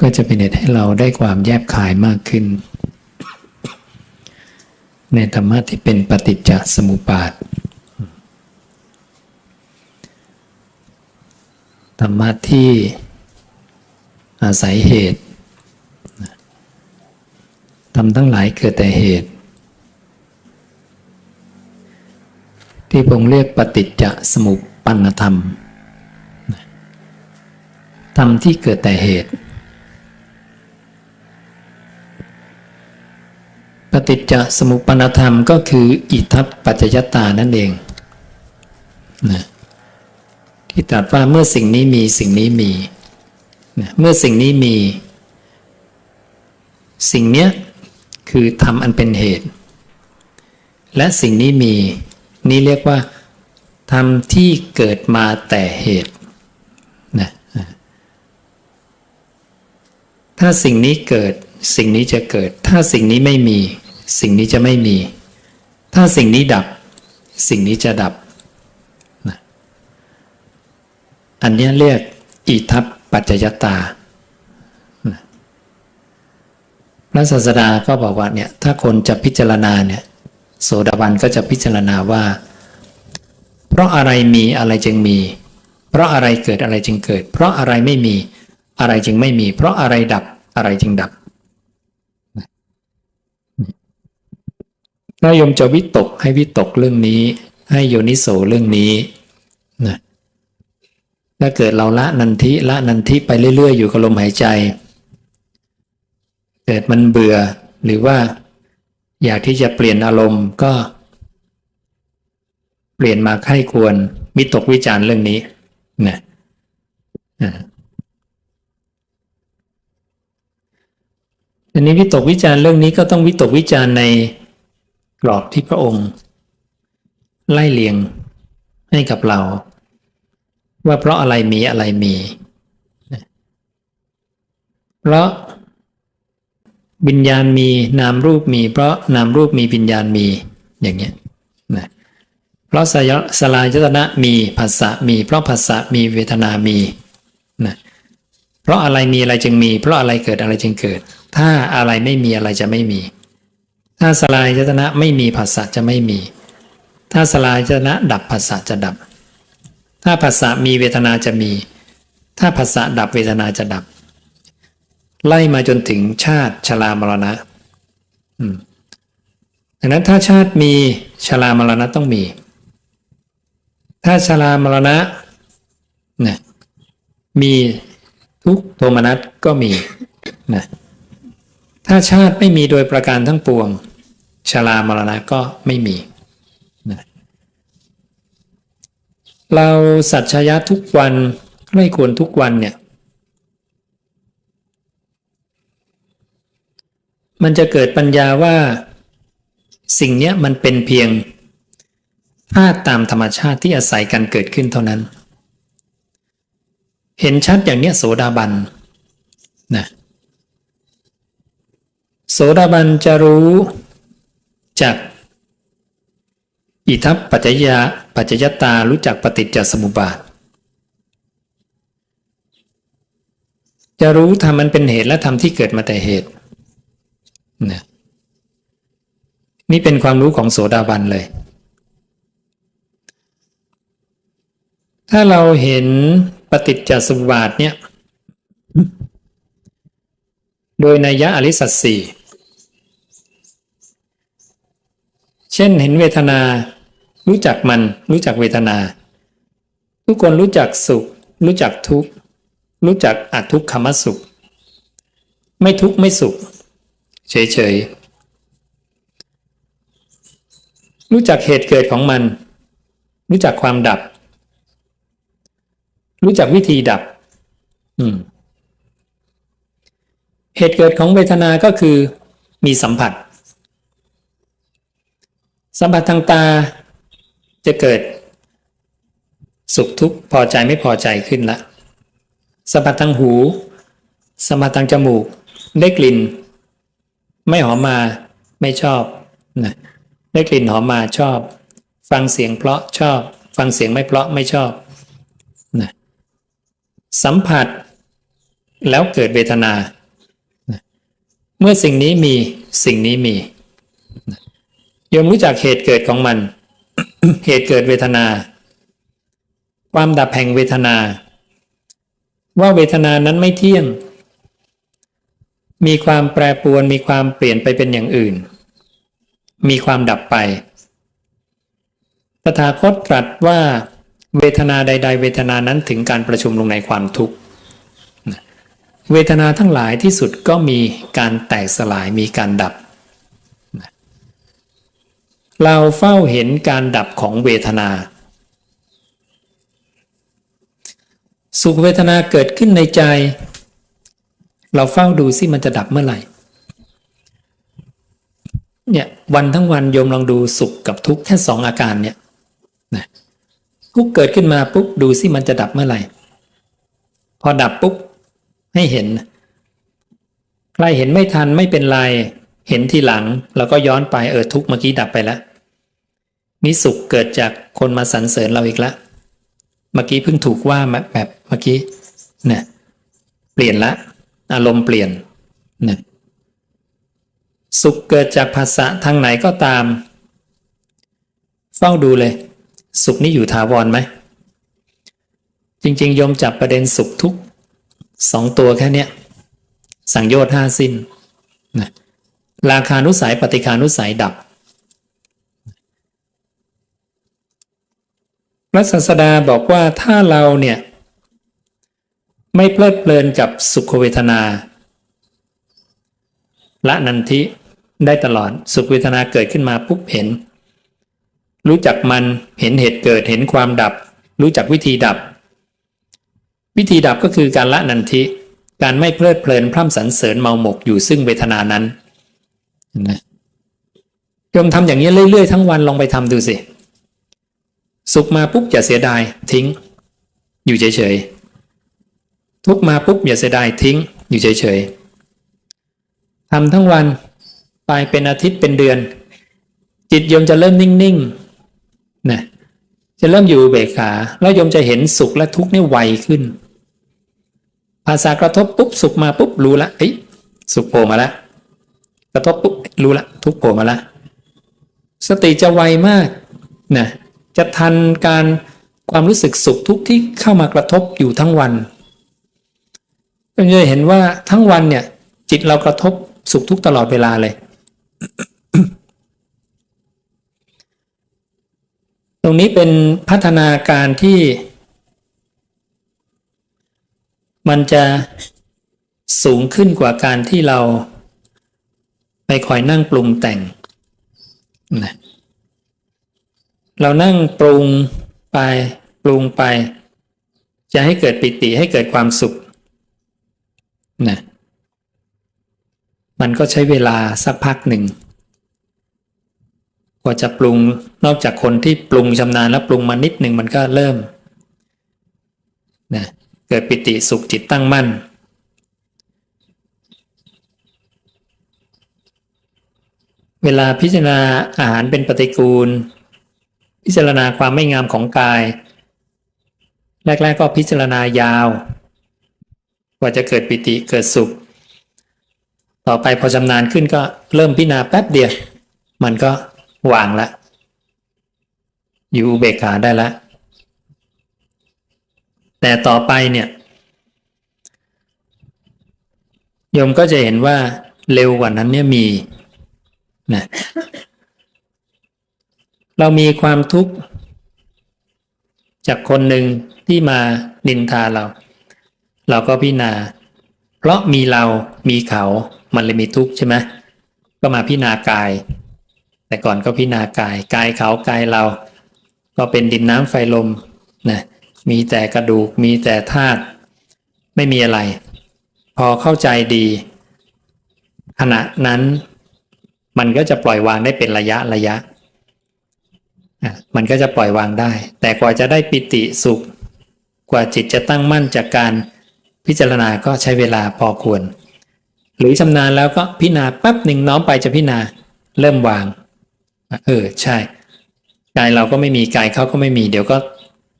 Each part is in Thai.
ก็จะเป็นเหตุให้เราได้ความแยบคายมากขึ้น ในธรรมะที่เป็นปฏิจจสมุปบาทธรรมะที่อาศัยเหตุทำทั้งหลายเกิดแต่เหตุ ที่พงเรียกปฏิจจสมุปปนธรรมธรรมที่เกิดแต่เหตุ ฏิจจสมุปปนธรรมก็คืออิทัปปัจจยตานั่นเองนะที่ตรัสว่าเมื่อสิ่งนี้มีสิ่งนี้มีนะเมื่อสิ่งนี้มี สิ่งเนี้ยคือธรรมอันเป็นเหตุ และสิ่งนี้มี นี่เรียกว่าธรรมที่เกิดมาแต่เหตุนะถ้าสิ่งนี้เกิดสิ่งนี้จะเกิด ถ้าสิ่งนี้ไม่มี สิ่งนี้จะไม่มี ถ้าสิ่งนี้ดับ สิ่งนี้จะดับนะอันนี้เรียกอิทัปปัจจยตานะพระศาสดาก็บอกว่าเนี่ยถ้าคนจะพิจารณาเนี่ยโสดาบันก็จะพิจารณาว่า เพราะอะไรมีอะไรจึงมี เพราะอะไรเกิดอะไรจึงเกิด เพราะอะไรไม่มีอะไรจึงไม่มี เพราะอะไรดับอะไรจึงดับ ถ้าโยมจะวิตกให้วิตกเรื่องนี้ ให้โยนิโสเรื่องนี้นะถ้าเกิดเราละนันทิละนันทิไปเรื่อย ๆ อยู่กับลมหายใจ เกิดมันเบื่อหรือว่าอยากที่จะเปลี่ยนอารมณ์ก็ เปลี่ยนมาไข้ควรมิตกวิจารณ์เรื่องนี้นะอันนี้วิตกวิจารณ์เรื่องนี้ก็ต้องวิตกวิจารณ์ใน รอบที่พระองค์ ไล่เลียงให้กับเรา ว่าเพราะอะไรมีอะไรมี เพราะวิญญาณมีนามรูปมี เพราะนามรูปมีวิญญาณมีอย่างเงี้ยนะเพราะสยสลายตนะมีภาษะมี เพราะภาษะมีเวทนามีนะเพราะอะไรมีอะไรจึงมี เพราะอะไรเกิดอะไรจึงเกิด ถ้าอะไรไม่มีอะไรจะไม่มี ถ้าสลายตนะไม่มีภาษะจะไม่มี ถ้าสลายตนะดับภาษะจะดับ ถ้าภาษะมีเวทนาจะมี ถ้าภาษะดับเวทนาจะดับ ไล่มาจนถึงชาติชรามรณะดังนั้นถ้าชาติมีชรามรณะต้องมี ถ้าชรามรณะนะมีทุกโทมนัสก็มีนะ ถ้าชาติไม่มีโดยประการทั้งปวงชรามรณะก็ไม่มีนะเราสัจชยะทุกวันไม่ควรทุกวันเนี่ย มันจะเกิดปัญญาว่าสิ่งนี้มันเป็นเพียงธาตุตามธรรมชาติที่อาศัยกันเกิดขึ้นเท่านั้น เห็นชัดอย่างเนี้ยโสดาบันนะ โสดาบันจะรู้จากอิทัปปัจจยาปัจจยตารู้จักปฏิจจสมุปบาท จะรู้ธรรมมันเป็นเหตุและธรรมที่เกิดมาแต่เหตุนะนี่เป็นความรู้ของโสดาบันเลย ถ้าเราเห็นปฏิจจสมุปบาทเนี่ย โดยนัยยะอริสัตสี่ เช่นเห็นเวทนา รู้จักมัน รู้จักเวทนา ทุกคนรู้จักสุข รู้จักทุกข์ รู้จักอัทุกขมสุข ไม่ทุกข์ไม่สุข เฉยๆ รู้จักเหตุเกิดของมัน รู้จักความดับ รู้จักวิธีดับ อืมเหตุเกิดของเวทนาก็คือมีสัมผัส สัมผัสทางตาจะเกิด สุขทุกข์พอใจไม่พอใจขึ้นละสัมผัสทางหู สัมผัสทางจมูก ได้กลิ่น ไม่หอมมาไม่ชอบนะได้กลิ่นหอมมาชอบ ฟังเสียงเพราะชอบ ฟังเสียงไม่เพราะไม่ชอบนะสัมผัสแล้วเกิดเวทนา เมื่อสิ่งนี้มีสิ่งนี้มี ยมรู้จักเหตุเกิดของมัน เหตุเกิดเวทนา ความดับแห่งเวทนา ว่าเวทนานั้นไม่เที่ยง มีความแปรปรวนมีความเปลี่ยนไปเป็นอย่างอื่น มีความดับไป ตถาคตตรัสว่าเวทนาใด ๆ เวทนานั้นถึงการประชุมลงในความทุกข์ เวทนาทั้งหลายที่สุดก็มีการแตกสลายมีการดับ เราเฝ้าเห็นการดับของเวทนา สุขเวทนาเกิดขึ้นในใจ เราเฝ้าดูสิมันจะดับเมื่อไหร่เนี่ยวันทั้งวันโยมลองดูสุขกับทุกข์แค่สองอาการเนี่ยนะทุกเกิดขึ้นมาปุ๊บดูสิมันจะดับเมื่อไหร่ พอดับปุ๊บให้เห็น ใครเห็นไม่ทันไม่เป็นไร เห็นทีหลังแล้วก็ย้อนไปเออทุกเมื่อกี้ดับไปแล้วมีสุขเกิดจากคนมาสรรเสริญเราอีกล้วเมื่อกี้เพิ่งถูกว่าแบบเมื่อกี้เนี่ยเปลี่ยนละ อารมณ์เปลี่ยนนี่สุขเกิดจากภาษาทางไหนก็ตาม เฝ้าดูเลย สุขนี้อยู่ถาวรไหม จริงๆ ยมจับประเด็นสุขทุกสองตัวแค่เนี้ย สังโยชน์ห้าสิ้นนะ ราคานุสัยปฏิคานุสัยดับพระศาสดาบอกว่าถ้าเราเนี่ยไม่เพลิดเพลินกับสุขเวทนา ละนันทิได้ตลอดสุขเวทนาเกิดขึ้นมาปุ๊บเห็น รู้จักมันเห็นเหตุเกิดเห็นความดับ รู้จักวิธีดับ วิธีดับก็คือการละนันทิ การไม่เพลิดเพลินพร่ำสรรเสริญเมาหมกอยู่ซึ่งเวทนานั้น นะโยมทำอย่างนี้เรื่อยๆทั้งวันลองไปทำดูสิสุขมาปุ๊บอย่าเสียดายทิ้ง อยู่เฉยๆทุกมาปุ๊บอย่าเสียดายทิ้ง อยู่เฉยๆทำทั้งวันไปเป็นอาทิตย์เป็นเดือน จิตโยมจะเริ่มนิ่งๆนะจะเริ่มอยู่เบกขา แล้วโยมจะเห็นสุขและทุกข์นี่ไวขึ้น ภาษากระทบปุ๊บสุขมาปุ๊บรู้ละเอ้ยสุขโผล่มาแล้วกระทบปุ๊บ รู้ละทุกข์โผล่มาล้วสติจะไวมากนะจะทันการความรู้สึกสุขทุกที่เข้ามากระทบอยู่ทั้งวันก็จะเห็นว่าทั้งวันเนี่ย จิตเรากระทบสุขทุกตลอดเวลาเลย ตรงนี้เป็นพัฒนาการที่ มันจะสูงขึ้นกว่าการที่เรา ไปคอยนั่งปรุงแต่งนะเรานั่งปรุงไปปรุงไป จะให้เกิดปิติให้เกิดความสุขนะมันก็ใช้เวลาสักพักหนึ่งกว่าจะปรุงนอกจากคนที่ปรุงชำนาญแล้วปรุงมานิดหนึ่งมันก็เริ่มนะเกิดปิติสุขจิตตั้งมั่น เวลาพิจารณาอาหารเป็นปฏิกูล พิจารณาความไม่งามของกาย แรก ๆ ก็พิจารณายาว กว่าจะเกิดปิติเกิดสุข ต่อไปพอชำนาญขึ้นก็เริ่มพิจารณาแป๊บเดียว มันก็วางละ อยู่เบกขาได้ละ แต่ต่อไปเนี่ยโยมก็จะเห็นว่าเร็วกว่านั้นเนี่ยมี นะเรามีความทุกข์จากคนหนึ่งที่มานินทาเรา เราก็พิจารณา เพราะมีเรามีเขา มันเลยมีทุกข์ใช่ไหมก็มาพิจารณากาย แต่ก่อนก็พิจารณากาย กายเขากายเรา ก็เป็นดินน้ำไฟลมนะมีแต่กระดูกมีแต่ธาตุไม่มีอะไร พอเข้าใจดี ขณะนั้น มันก็จะปล่อยวางได้เป็นระยะระยะ มันก็จะปล่อยวางได้ แต่กว่าจะได้ปิติสุข กว่าจิตจะตั้งมั่นจากการพิจารณาก็ใช้เวลาพอควร หรือชำนาญแล้วก็พิจารณาแป๊บหนึ่งน้อมไปจะพิจารณาเริ่มวาง เออใช่กายเราก็ไม่มีกายเขาก็ไม่มี เดี๋ยวก็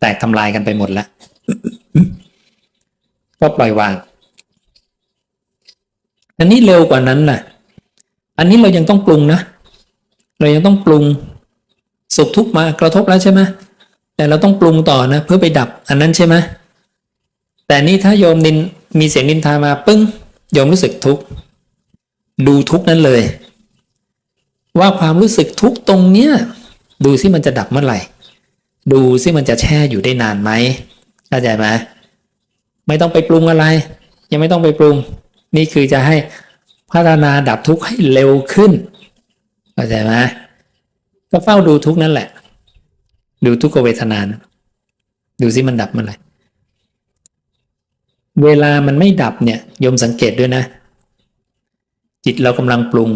แตกทำลายกันไปหมดแล้วก็ปล่อยวาง อันนี้เร็วกว่านั้นน่ะ อันนี้เรายังต้องปรุงนะ เรายังต้องปรุงสุขทุกมากระทบแล้วใช่ไหมแต่เราต้องปรุงต่อนะ เพื่อไปดับอันนั้นใช่ไหมแต่นี่ถ้าโยมนินมีเสียงนินทามาปึ้งโยมรู้สึกทุกข์ดูทุกนั้นเลย ว่าความรู้สึกทุกตรงเนี้ยดูซิมันจะดับเมื่อไหร่ ดูซิมันจะแช่อยู่ได้นานไหมเข้าใจไหมไม่ต้องไปปรุงอะไร ยังไม่ต้องไปปรุง นี่คือจะให้ พัฒนาดับทุกข์ให้เร็วขึ้นเข้าใจไหมก็เฝ้าดูทุกข์นั่นแหละ ดูทุกขเวทนานะดูซิมันดับเมื่อไหร่เวลามันไม่ดับเนี่ยโยมสังเกตด้วยนะ จิตเรากำลังปรุง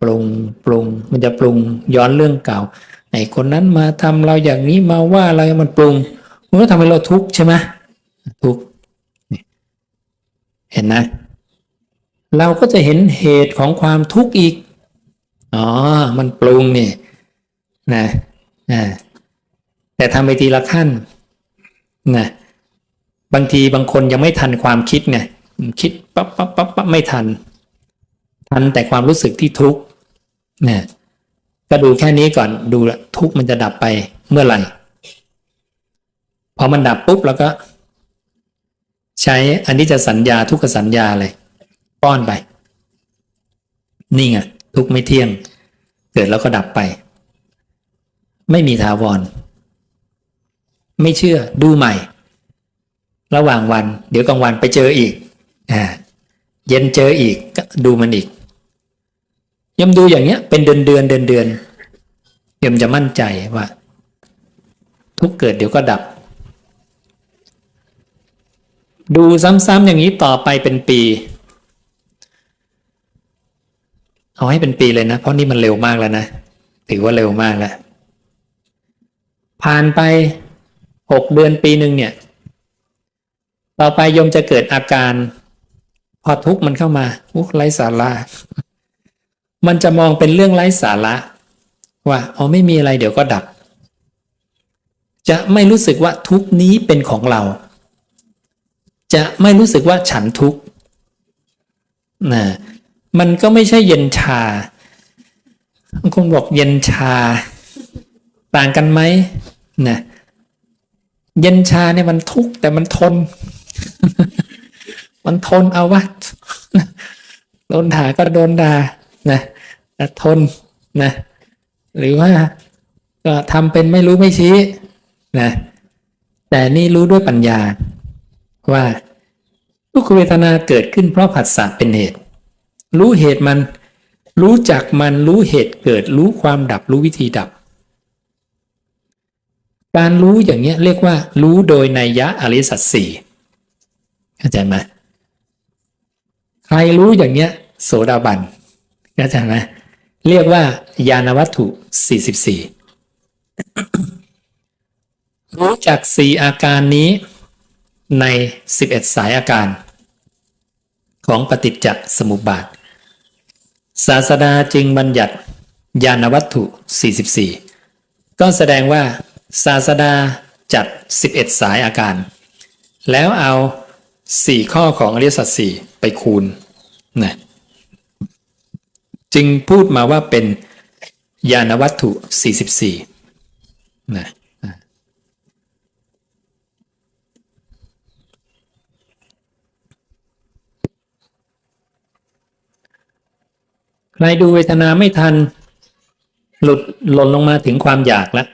ปรุงปรุง มันจะปรุงย้อนเรื่องเก่าไอ้คนนั้นมาทำเราอย่างนี้มาว่าเรามันปรุงมันก็ทำให้เราทุกข์ใช่ไหมทุกข์เห็นนะ เราก็จะเห็นเหตุของความทุกข์อีก อ๋อ มันปรุงนี่นะอ่าแต่ทำไปทีละขั้นนะบางทีบางคนยังไม่ทันความคิดไงคิดปั๊บปั๊บปั๊บปั๊บไม่ทัน ทันแต่ความรู้สึกที่ทุกข์นี่ยก็ดูแค่นี้ก่อนดูละทุกข์มันจะดับไปเมื่อไหร่พอมันดับปุ๊บแล้วก็ ใช้อันนี้จะสัญญาทุกขสัญญาเลย ป้อนไป นี่ไงทุกไม่เที่ยง เกิดแล้วก็ดับไป ไม่มีถาวร ไม่เชื่อดูใหม่ ระหว่างวัน เดี๋ยวกลางวันไปเจออีกอ่าเย็นเจออีกก็ดูมันอีกยมดูอย่างเงี้ย เป็นเดือนเดือนเดือนเดือนยมจะมั่นใจว่า ทุกเกิดเดี๋ยวก็ดับ ดูซ้ำๆอย่างนี้ต่อไปเป็นปี เอาให้เป็นปีเลยนะ เพราะนี่มันเร็วมากแล้วนะ ถือว่าเร็วมากแล้ว ผ่านไปหกเดือนปีหนึ่งเนี่ย ต่อไปยมจะเกิดอาการ พอทุกข์มันเข้ามาอุไร้สาระมันจะมองเป็นเรื่องไร้สาระว่าอ๋อไม่มีอะไรเดี๋ยวก็ดับ จะไม่รู้สึกว่าทุกนี้เป็นของเรา จะไม่รู้สึกว่าฉันทุกนะ มันก็ไม่ใช่เย็นชาบางคนบอกเย็นชา ต่างกันไหมนะเย็นชาเนี่ยมันทุกข์แต่มันทน มันทนเอาวะโดนด่าก็โดนด่านะทนนะ หรือว่าก็ทำเป็นไม่รู้ไม่ชี้นะ แต่นี่รู้ด้วยปัญญา ว่าทุกขเวทนาเกิดขึ้นเพราะผัสสะเป็นเหตุ รู้เหตุมัน รู้จักมันรู้เหตุเกิด รู้ความดับ รู้วิธีดับ การรู้อย่างเนี้ยเรียกว่า รู้โดยนัยยะอริสัตสี่เข้าใจไหมใครรู้อย่างเนี้ย โสดาบันเข้าใจไหมเรียกว่า ยานวัตถุ44รู้จักสี่อาการนี้ใน 11 สายอาการ ของปฏิจจสมุปบาท ศาสดาจึงบัญญัติยานวัตถุ 44 ก็แสดงว่า ศาสดาจัด 11 สายอาการ แล้วเอา 4 ข้อของอริยสัจสี่ไปคูณนะจึงพูดมาว่าเป็นยานวัตถุ 44นะ ใครดูเวทนาไม่ทัน หลุดหล่นลงมาถึงความอยากแล้ว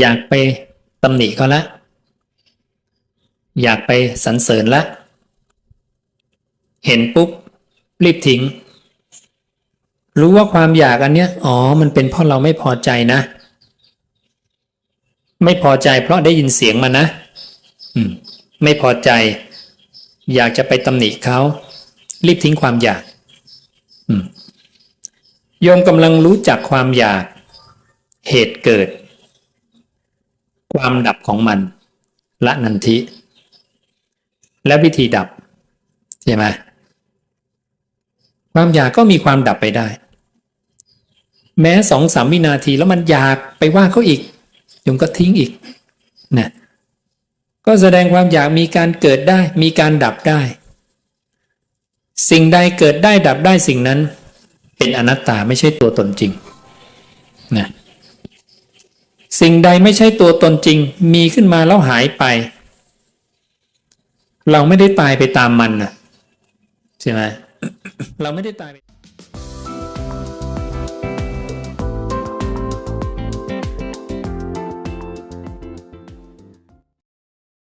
อยากไปตำหนิเขาละ อยากไปสรรเสริญละ เห็นปุ๊บ รีบทิ้ง รู้ว่าความอยากอันเนี้ย อ๋อ มันเป็นเพราะเราไม่พอใจนะ ไม่พอใจเพราะได้ยินเสียงมานะ อืม ไม่พอใจ อยากจะไปตำหนิเขา รีบทิ้งความอยากอืมโยมกำลังรู้จักความอยาก เหตุเกิด ความดับของมัน ละนันทิ และวิธีดับ ใช่ไหมความอยากก็มีความดับไปได้ แม้สองสามวินาทีแล้วมันอยากไปว่าเขาอีกยมก็ทิ้งอีกนะก็แสดงความอยากมีการเกิดได้ มีการดับได้ สิ่งใดเกิดได้ดับได้สิ่งนั้น เป็นอนัตตาไม่ใช่ตัวตนจริงนะสิ่งใดไม่ใช่ตัวตนจริง มีขึ้นมาแล้วหายไป เราไม่ได้ตายไปตามมันนะใช่ไหมเราไม่ได้ตายไป